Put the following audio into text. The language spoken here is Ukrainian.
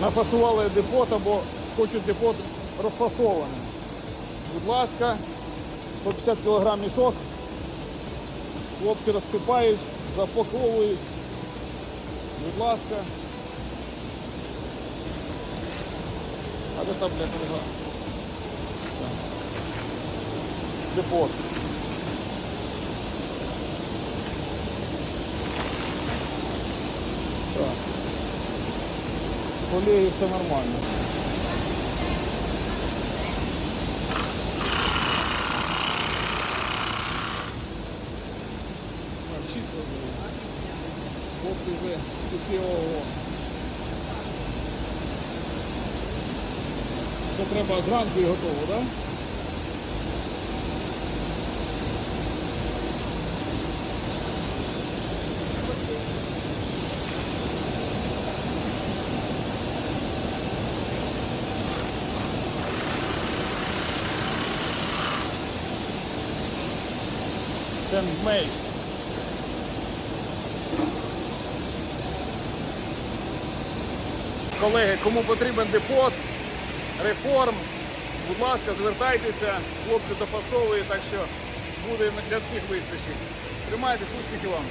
нафасували депот або хочуть депот розфасований. Будь ласка, по 50 кг мішок. Хлопці розсипають, запаковують. Будь ласка. А де там, блядь, друга? Все. Депот. Так. Колею все нормально. Вже. Хлопці такі. Це треба зранку і готово, так? Да? Handmade. Колеги, кому потрібен депот, реформ, будь ласка, звертайтеся, хлопці дофасовують, так що буде для всіх вистачить. Тримайтесь, успіхів вам!